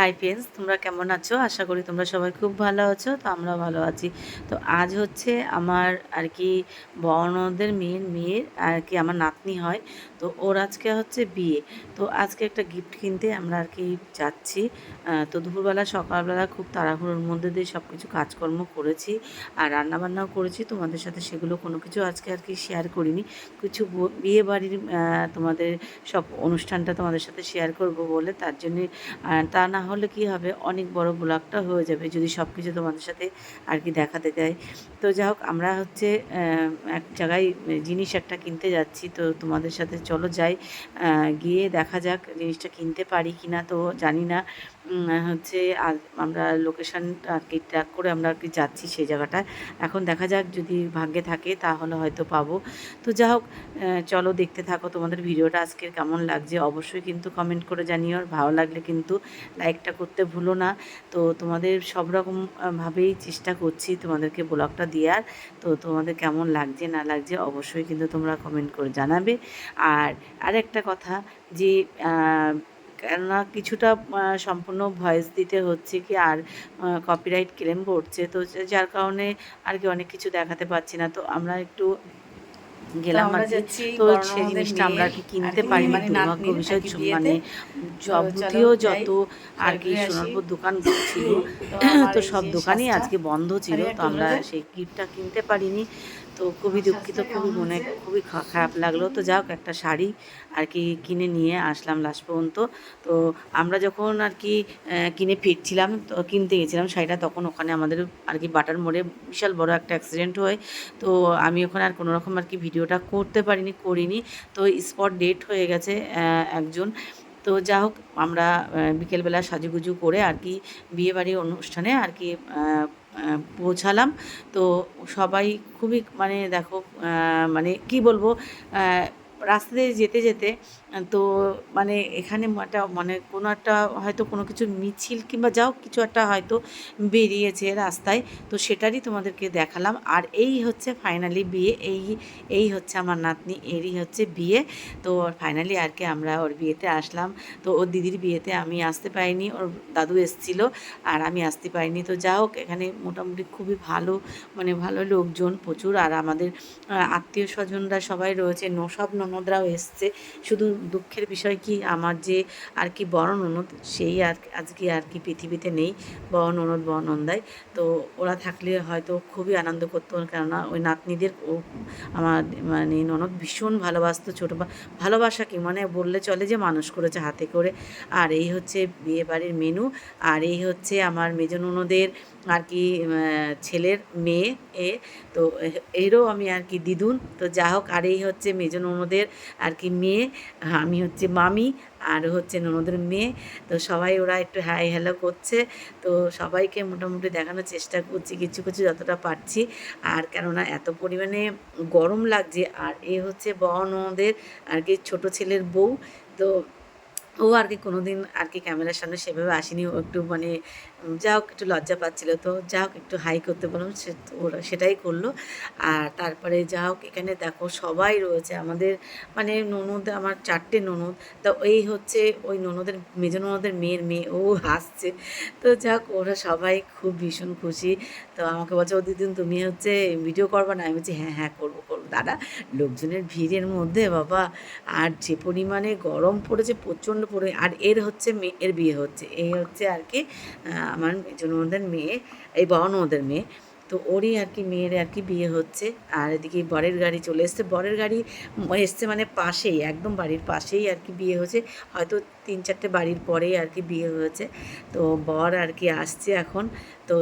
Hi friends তোমরা কেমন আছো? আশা করি তোমরা সবাই খুব ভালো আছো, তো আমরা ভালো আছি। তো আজ হচ্ছে আমার আর কি বর্ণদের মেয়ের মেয়ের আর কি আমার নাতনি হয়, তো ওর আজকে হচ্ছে বিয়ে। তো আজকে একটা গিফট কিনতে আমরা আর কি যাচ্ছি। তো দুপুরবেলা, সকালবেলা খুব তাড়াহুড়োর মধ্যে দিয়ে সব কিছু কাজকর্ম করেছি আর রান্নাবান্নাও করেছি। তোমাদের সাথে সেগুলো কোনো কিছু আজকে আর কি শেয়ার করিনি। কিছু বিয়ে বাড়ির তোমাদের সব অনুষ্ঠানটা তোমাদের সাথে শেয়ার করব বলে, তার জন্যে তা না হলে কি হবে? অনেক বড় ব্লগটা হয়ে যাবে যদি সব কিছু তোমাদের সাথে আর কি দেখাতে যাই তো যাই হোক, আমরা হচ্ছে এক জায়গায় জিনিস একটা কিনতে যাচ্ছি। তো তোমাদের সাথে চলো যাই। গিয়ে দেখা যাক জিনিসটা কিনতে পারি কি না তো জানি না। হচ্ছে আমরা লোকেশান আর কি ট্র্যাক করে আমরা আর কি যাচ্ছি সেই জায়গাটায়। এখন দেখা যাক যদি ভাগ্যে থাকে তাহলে হয়তো পাবো। তো যা হোক চলো দেখতে থাকো তোমাদের ভিডিওটা আজকের কেমন লাগছে। অবশ্যই কিন্তু কমেন্ট করে জানিও। আর ভালো লাগলে কিন্তু লাইকটা করতে ভুলো না। তো তোমাদের সব রকমভাবেই চেষ্টা করছি তোমাদেরকে ব্লগটা দেওয়ার। তো তোমাদের কেমন লাগছে, না লাগছে অবশ্যই কিন্তু তোমরা কমেন্ট করে জানাবে। আর আরেকটা কথা যে কেননা কিছুটা সম্পূর্ণ ভয়েস দিতে হচ্ছে কি আর কপিরাইট ক্লেম করছে। তো যার কারণে আর কি অনেক কিছু দেখাতে পারছি না। তো আমরা একটু গেলাম আর তো সেই জিনিসটা আমরা আর কি কিনতে আর কি মানে দুর্ভাগ্য বিষয়। মানে যাবতীয় যত আর কি সোনারপুর দোকান ছিল তো সব দোকানই আজকে বন্ধ ছিল। তো আমরা সেই গিফটটা কিনতে পারিনি। তো খুবই দুঃখিত, খুবই মনে, খুবই খারাপ লাগল। তো যাক একটা শাড়ি আর কি কিনে নিয়ে আসলাম লাস্ট পর্যন্ত। তো আমরা যখন আর কি কিনে ফিরছিলাম, তো কিনতে গেছিলাম শাড়িটা, তখন ওখানে আমাদের আর কি বাটার মোড়ে বিশাল বড় একটা অ্যাক্সিডেন্ট হয়। তো আমি ওখানে আর কোনো রকম আর কি ভিডিওটা করতে পারিনি, করিনি। তো স্পট ডেট হয়ে গেছে একজন। তো যা হোক, আমরা বিকেলবেলা সাজুগুজু করে আর কি বিয়েবাড়ির অনুষ্ঠানে আর কি পৌঁছালাম। তো সবাই খুবই মানে দেখো মানে কি বলব রাস্তা দিয়ে যেতে যেতে, তো মানে এখানে একটা মানে কোনো একটা হয়তো কোনো কিছু মিছিল কিংবা যাও কিছু একটা হয়তো বেরিয়েছে রাস্তায়, তো সেটারই তোমাদেরকে দেখালাম। আর এই হচ্ছে ফাইনালি বিয়ে, এই এই হচ্ছে আমার নাতনি, এরই হচ্ছে বিয়ে। তো ফাইনালি আর কি আমরা ওর বিয়েতে আসলাম। তো ওর দিদির বিয়েতে আমি আসতে পারিনি, ওর দাদু এসেছিল আর আমি আসতে পারিনি। তো যা হোক, এখানে মোটামুটি খুবই ভালো মানে ভালো লোকজন প্রচুর। আর আমাদের আত্মীয় স্বজনরা সবাই রয়েছে। ন, সব ননদরাও এসছে। শুধু দুঃখের বিষয় কি, আমার যে আর কি বড় ননদ সেই আর আজকে আর কি পৃথিবীতে নেই। বড় ননদ বড় নন্দায় তো ওরা থাকলে হয়তো খুবই আনন্দ করতো, কেননা ওই নাতনিদের ও আমার মানে ননদ ভীষণ ভালোবাসতো ছোটো ভালোবাসা কি? মানে বললে চলে যে মানুষ করেছে হাতে করে। আর এই হচ্ছে বিয়ে বাড়ির মেনু। আর এই হচ্ছে আমার মেজ ননদের আর কি ছেলের মেয়ে এ। তো এরও আমি আর কি দিদুন। তো যা হোক আর এই হচ্ছে মেজ ননদের আর কি মেয়ে আমি হচ্ছে মামি আর হচ্ছে ননদের মেয়ে। তো সবাই ওরা একটু হাই হ্যালো করছে। তো সবাইকে মোটামুটি দেখানোর চেষ্টা করছি, কিছু কিছু যতটা পারছি। আর কেননা এত পরিমাণে গরম লাগছে, আর এ হচ্ছে বড় ননদের আর কি ছোটো ছেলের বউ। তো ও আর কি কোনো দিন আর কি ক্যামেরার সামনে সেভাবে আসেনি। ও একটু মানে যা হোক একটু লজ্জা পাচ্ছিল তো, যা হোক একটু হাই করতে বললাম, সে ওরা সেটাই করল। আর তারপরে যা হোক এখানে দেখো সবাই রয়েছে। আমাদের মানে ননদ, আমার চারটে ননদ। তো এই হচ্ছে ওই ননদের, মেজ ননদের মেয়ের মেয়ে, ও হাসছে। তো যা হোক ওরা সবাই খুব ভীষণ খুশি। তো আমাকে বলছে, ও দিদিন তুমি হচ্ছে ভিডিও করবা না? আমি বলছি হ্যাঁ হ্যাঁ করব করব। দাদা, লোকজনের ভিড়ের মধ্যে বাবা, আর যে পরিমাণে গরম পড়েছে, প্রচণ্ড পড়ে, আর এর হচ্ছে মেয়ে এর বিয়ে হচ্ছে। এই হচ্ছে আর কি আমার মেজনদের মেয়ে, এই বড়নদের মেয়ে। তো ওরই আর কি মেয়ের আর কি বিয়ে হচ্ছে, আর এদিকে বরের গাড়ি চলে এসছে। বরের গাড়ি এসছে মানে পাশেই, একদম বাড়ির পাশেই আর কি বিয়ে হয়েছে। হয়তো তিন চারটে বাড়ির পরেই আর কি বিয়ে হয়েছে। তো বর আর কি আসছে এখন। তো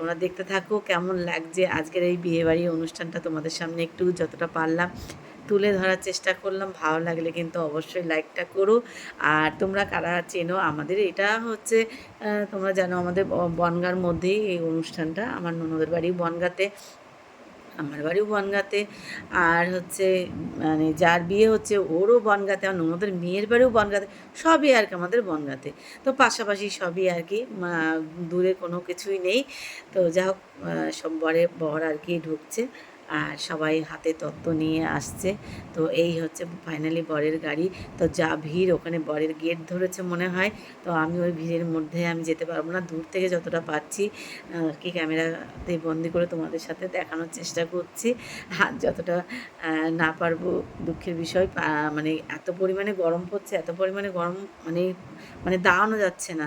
তোমরা দেখতে থাকো কেমন লাগছে আজকের এই বিয়েবাড়ির অনুষ্ঠানটা তোমাদের সামনে একটু যতটা পারলাম তুলে ধরার চেষ্টা করলাম। ভালো লাগলে কিন্তু অবশ্যই লাইকটা করো। আর তোমরা কারা চেনো, আমাদের এটা হচ্ছে তোমরা জানো আমাদের বনগাঁর মধ্যেই এই অনুষ্ঠানটা। আমার ননদের বাড়ি বনগাঁতে। আমার বাড়িও বনগাঁতে। আর হচ্ছে মানে যার বিয়ে হচ্ছে, ওরও বনগাঁতে আমার ননদের মেয়ের বাড়িও বনগাঁতে। সবই আর কি আমাদের বনগাঁতে। তো পাশাপাশি সবই আর কি দূরে কোনো কিছুই নেই। তো যা হোক সব বরে বর আর কি ঢুকছে। আর সবাই হাতে তত্ত্ব নিয়ে আসছে। তো এই হচ্ছে ফাইনালি বরের গাড়ি। তো যা ভিড়, ওখানে বরের গেট ধরেছে মনে হয়। তো আমি ওই ভিড়ের মধ্যে আমি যেতে পারব না। দূর থেকে যতটা পাচ্ছি কি ক্যামেরাতে বন্দি করে তোমাদের সাথে দেখানোর চেষ্টা করছি। আর যতটা না পারব দুঃখের বিষয় মানে এত পরিমাণে গরম পড়ছে, এত পরিমাণে গরম মানে মানে দাঁড়ানো যাচ্ছে না।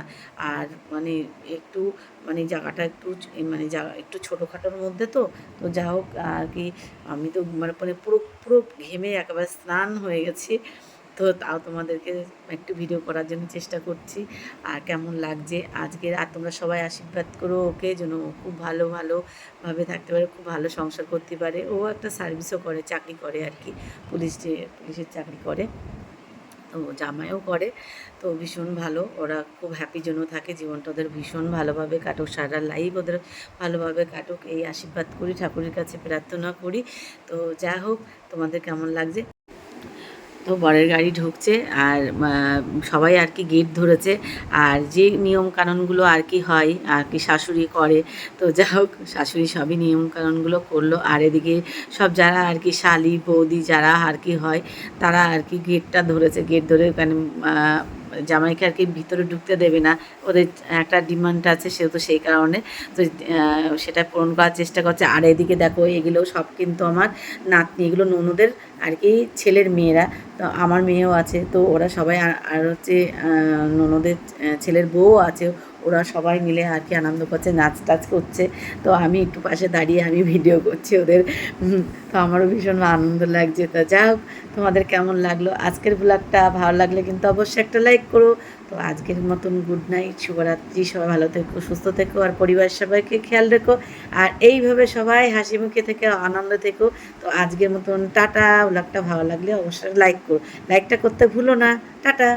আর মানে একটু মানে জায়গাটা একটু মানে জায়গা একটু ছোটোখাটোর মধ্যে তো তো যা হোক, আর কি, আমি তো মানে মানে পুরো পুরো ঘেমে একেবারে স্নান হয়ে গেছি। তো তাও তোমাদেরকে একটু ভিডিও করার জন্য চেষ্টা করছি। আর কেমন লাগছে? আজকে আর তোমরা সবাই আশীর্বাদ করো ওকে, যেন খুব ভালো, ভালোভাবে থাকতে পারে, খুব ভালো সংসার করতে পারে। ও একটা সার্ভিসও করে, চাকরি করে আর কি। পুলিশ পুলিশের চাকরি করে। তো জামাইও করে। তো ভীষণ ভালো। ওরা খুব হ্যাপি জন্য থাকে। জীবনটা ওদের ভীষণ ভালোভাবে কাটুক। সারা লাইফ ওদের ভালোভাবে কাটুক। এই আশীর্বাদ করি, ঠাকুরের কাছে প্রার্থনা করি। তো যা হোক, তোমাদের কেমন লাগছে? তো বরের গাড়ি ঢুকছে আর সবাই আর কি গেট ধরেছে। আর যে নিয়মকানুনগুলো আর কি হয়, আর কি শাশুড়ি করে, তো যা হোক, শাশুড়ি সবই নিয়ম কানুনগুলো করল। আর এদিকে সব যারা আর কি শালি, বৌদি যারা আর কি হয়, তারা আর কি গেটটা ধরেছে। গেট ধরে ওখানে জামাইকে আর কি ভিতরে ঢুকতে দেবে না। ওদের একটা ডিমান্ড আছে সেহেতু সেই কারণে। তো সেটা পূরণ করার চেষ্টা করছে। আর এদিকে দেখো, এগুলো সব কিন্তু আমার নাতনি, এগুলো ননুদের আর কি ছেলের মেয়েরা। তো আমার মেয়েও আছে। তো ওরা সবাই আর হচ্ছে ননদের ছেলের বউও আছে। ওরা সবাই মিলে আর কি আনন্দ করছে, নাচ টাচ করছে। তো আমি একটু পাশে দাঁড়িয়ে আমি ভিডিও করছি ওদের। তো আমারও ভীষণ আনন্দ লাগছে। তা যা হোক, তোমাদের কেমন লাগল? আজকের ব্লগটা ভালো লাগলে কিন্তু অবশ্যই একটা লাইক করো। তো আজকের মতন গুড নাইট শুভরাত্রি। সবাই ভালো থেকো, সুস্থ থেকো আর পরিবার সবাইকে খেয়াল রেখো। আর এইভাবে সবাই হাসি মুখে থেকে আনন্দ থেকো। তো আজকের মতন টাটা। ব্লগটা ভালো লাগলে অবশ্যই লাইক করো। লাইকটা করতে ভুলো না। টাটা।